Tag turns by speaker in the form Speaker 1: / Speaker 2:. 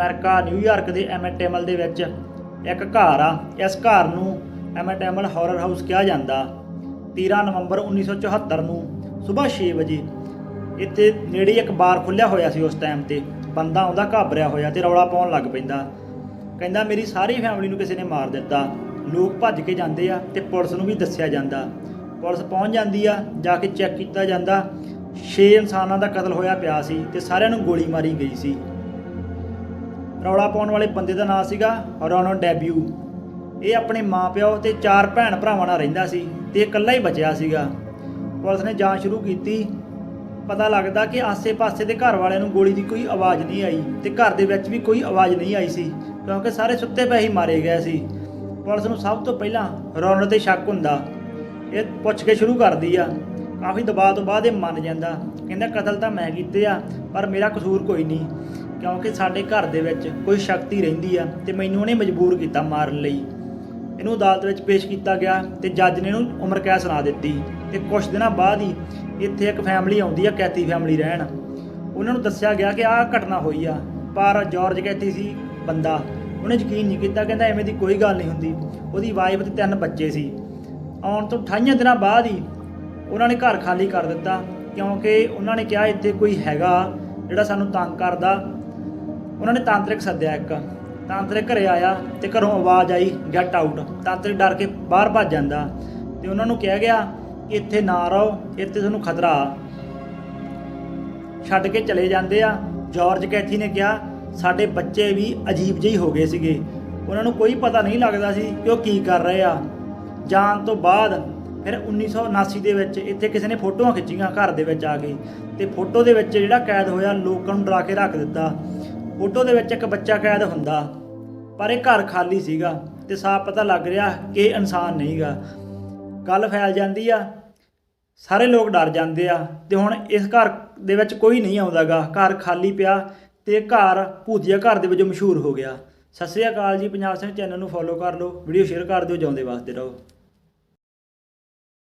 Speaker 1: America New York ਦੇ ਐਮਟੈਮਲ ਦੇ ਵਿੱਚ ਇੱਕ ਘਰ ਆ। ਇਸ ਘਰ ਨੂੰ ਐਮਟੈਮਲ ਹਾਰਰ ਹਾਊਸ ਕਿਹਾ ਜਾਂਦਾ। 13 ਨਵੰਬਰ 1974 ਨੂੰ ਸਵੇਰ 6 ਵਜੇ ਇੱਥੇ ਨੇੜੇ ਇੱਕ ਬਾਰ ਖੁੱਲਿਆ ਹੋਇਆ ਸੀ ਉਸ ਟਾਈਮ ਤੇ। ਬੰਦਾ ਆਉਂਦਾ ਘਾਬਰਿਆ ਹੋਇਆ ਤੇ ਰੌਲਾ ਪਾਉਣ ਲੱਗ ਪੈਂਦਾ। ਕਹਿੰਦਾ, ਮੇਰੀ ਸਾਰੀ ਫੈਮਿਲੀ ਨੂੰ ਕਿਸੇ ਨੇ ਮਾਰ ਦਿੱਤਾ। ਲੋਕ ਭੱਜ ਕੇ ਜਾਂਦੇ ਆ ਤੇ ਪੁਲਿਸ ਨੂੰ ਵੀ ਦੱਸਿਆ ਜਾਂਦਾ। ਪੁਲਿਸ ਪਹੁੰਚ ਜਾਂਦੀ ਆ, ਜਾ ਕੇ ਚੈੱਕ ਕੀਤਾ ਜਾਂਦਾ। 6 ਇਨਸਾਨਾਂ ਦਾ ਕਤਲ ਹੋਇਆ ਪਿਆ ਸੀ ਤੇ ਸਾਰਿਆਂ ਨੂੰ ਗੋਲੀ ਮਾਰੀ ਗਈ ਸੀ। ਰੌਲਾ ਪਾਉਣ ਵਾਲੇ ਬੰਦੇ ਦਾ ਨਾਂ ਸੀਗਾ ਰੋਨੋ ਡੈਬਿਊ। ਇਹ ਆਪਣੇ ਮਾਪਿਓ ਤੇ ਚਾਰ ਭੈਣ ਭਰਾਵਾਂ ਨਾਲ ਰਹਿੰਦਾ ਸੀ ਤੇ ਇਕੱਲਾ ਹੀ ਬਚਿਆ ਸੀਗਾ। ਪੁਲਿਸ ਨੇ ਜਾਂਚ ਸ਼ੁਰੂ ਕੀਤੀ। ਪਤਾ ਲੱਗਦਾ ਕਿ ਆਸੇ-ਪਾਸੇ ਦੇ ਘਰ ਵਾਲਿਆਂ ਨੂੰ ਗੋਲੀ ਦੀ ਕੋਈ ਆਵਾਜ਼ ਨਹੀਂ ਆਈ ਤੇ ਘਰ ਦੇ ਵਿੱਚ ਵੀ ਕੋਈ ਆਵਾਜ਼ ਨਹੀਂ ਆਈ ਸੀ, ਕਿਉਂਕਿ ਸਾਰੇ ਸੁੱਤੇ ਪਏ ਹੀ ਮਾਰੇ ਗਏ ਸੀ। ਪੁਲਿਸ ਨੂੰ ਸਭ ਤੋਂ ਪਹਿਲਾਂ ਰੌਨੋ ਤੇ ਸ਼ੱਕ ਹੁੰਦਾ। ਇਹ ਪੁੱਛ ਕੇ ਸ਼ੁਰੂ ਕਰਦੀ ਆ। ਕਾਫੀ ਦਬਾਅ ਤੋਂ ਬਾਅਦ ਇਹ ਮੰਨ ਜਾਂਦਾ, ਕਹਿੰਦਾ, ਕਤਲ ਤਾਂ ਮੈਂ ਕੀਤੇ ਆ, ਪਰ ਮੇਰਾ ਕਸੂਰ ਕੋਈ ਨਹੀਂ। ਕਿਉਂਕਿ ਸਾਡੇ ਘਰ ਦੇ ਵਿੱਚ ਕੋਈ ਸ਼ਕਤੀ ਰਹਿੰਦੀ ਆ ਤੇ ਮੈਨੂੰ ਉਹਨੇ ਮਜਬੂਰ ਕੀਤਾ ਮਾਰਨ ਲਈ। ਇਹਨੂੰ ਅਦਾਲਤ ਵਿੱਚ ਪੇਸ਼ ਕੀਤਾ ਗਿਆ ਤੇ ਜੱਜ ਨੇ ਇਹਨੂੰ ਉਮਰ ਕੈਦ ਸੁਣਾ ਦਿੱਤੀ ਤੇ ਕੁਝ ਦਿਨਾਂ ਬਾਅਦ ਹੀ ਇੱਥੇ ਇੱਕ ਫੈਮਿਲੀ ਆਉਂਦੀ ਆ, ਕੈਤੀ ਫੈਮਿਲੀ ਰਹਿਣ। ਉਹਨਾਂ ਨੂੰ ਦੱਸਿਆ ਗਿਆ ਕਿ ਆਹ ਘਟਨਾ ਹੋਈ ਆ, ਪਰ ਜਾਰਜ ਕੈਤੀ ਸੀ ਬੰਦਾ। ਉਹਨੇ ਯਕੀਨ ਨਹੀਂ ਕੀਤਾ, ਕਹਿੰਦਾ ਐਵੇਂ ਦੀ ਕੋਈ ਗੱਲ ਨਹੀਂ ਹੁੰਦੀ। ਉਹਦੀ ਵਾਈਫ ਤੇ ਤਿੰਨ ਬੱਚੇ ਸੀ। ਆਉਣ ਤੋਂ 28 ਦਿਨਾਂ ਬਾਅਦ ਹੀ ਉਹਨਾਂ ਨੇ ਘਰ ਖਾਲੀ ਕਰ ਦਿੱਤਾ, ਕਿਉਂਕਿ ਉਹਨਾਂ ਨੇ ਕਿਹਾ ਇੱਥੇ ਕੋਈ ਹੈਗਾ ਜਿਹੜਾ ਸਾਨੂੰ ਤੰਗ ਕਰਦਾ ਉਹਨਾਂ ਨੇ ਤਾਂਤਰਿਕ ਸੱਦਿਆ ਇੱਕ। ਤਾਂਤਰਿਕ ਘਰੇ ਆਇਆ ਤੇ ਘਰੋਂ ਆਵਾਜ਼ ਆਈ ਗੈਟ ਆਊਟ ਤਾਂਤਰਿਕ ਡਰ ਕੇ ਬਾਹਰ ਭੱਜ ਜਾਂਦਾ ਤੇ ਉਹਨਾਂ ਨੂੰ ਕਿਹਾ ਗਿਆ ਕਿ ਇੱਥੇ ਨਾ ਰਹੋ, ਇੱਥੇ ਤੁਹਾਨੂੰ ਖਤਰਾ ਆ। ਛੱਡ ਕੇ ਚਲੇ ਜਾਂਦੇ ਆ। ਜਾਰਜ ਕੈਥੀ ਨੇ ਕਿਹਾ, ਸਾਡੇ ਬੱਚੇ ਵੀ ਅਜੀਬ ਜਿਹੇ ਹੋ ਗਏ ਸੀਗੇ। ਉਹਨਾਂ ਨੂੰ ਕੋਈ ਪਤਾ ਨਹੀਂ ਲੱਗਦਾ ਸੀ ਕਿ ਉਹ ਕੀ ਕਰ ਰਹੇ ਆ। ਜਾਣ ਤੋਂ ਬਾਅਦ ਫਿਰ 1979 ਦੇ ਵਿੱਚ ਇੱਥੇ ਕਿਸੇ ਨੇ ਫੋਟੋਆਂ ਖਿੱਚੀਆਂ ਘਰ ਦੇ ਵਿੱਚ ਆ ਕੇ ਤੇ ਫੋਟੋ ਦੇ ਵਿੱਚ ਜਿਹੜਾ ਕੈਦ ਹੋਇਆ ਲੋਕਾਂ ਨੂੰ ਡਰਾ ਕੇ ਰੱਖ ਦਿੱਤਾ। ਫੋਟੋ ਦੇ ਵਿੱਚ ਇੱਕ ਬੱਚਾ ਕੈਦ ਹੁੰਦਾ, ਪਰ ਇਹ ਘਰ ਖਾਲੀ ਸੀਗਾ ਤੇ ਸਾਫ਼ ਪਤਾ ਲੱਗ ਰਿਹਾ ਕਿ ਇਹ ਇਨਸਾਨ ਨਹੀਂਗਾ। ਗੱਲ ਫੈਲ ਜਾਂਦੀ ਆ, ਸਾਰੇ ਲੋਕ ਡਰ ਜਾਂਦੇ ਆ ਤੇ ਹੁਣ ਇਸ ਘਰ ਦੇ ਵਿੱਚ ਕੋਈ ਨਹੀਂ ਆਉਂਦਾਗਾ। ਘਰ ਖਾਲੀ ਪਿਆ ਤੇ ਘਰ ਭੂਤੀਆ ਘਰ ਦੇ ਵਜੋਂ ਮਸ਼ਹੂਰ ਹੋ ਗਿਆ। ਸਤਿ ਸ੍ਰੀ ਅਕਾਲ ਜੀ, ਪੰਜਾਬ ਸਿੰਘ ਚੈਨਲ ਨੂੰ ਫੋਲੋ ਕਰ ਲਓ ਵੀਡੀਓ ਸ਼ੇਅਰ ਕਰ ਦਿਓ, ਜਿਉਂਦੇ ਵਾਸਤੇ ਰਹੋ।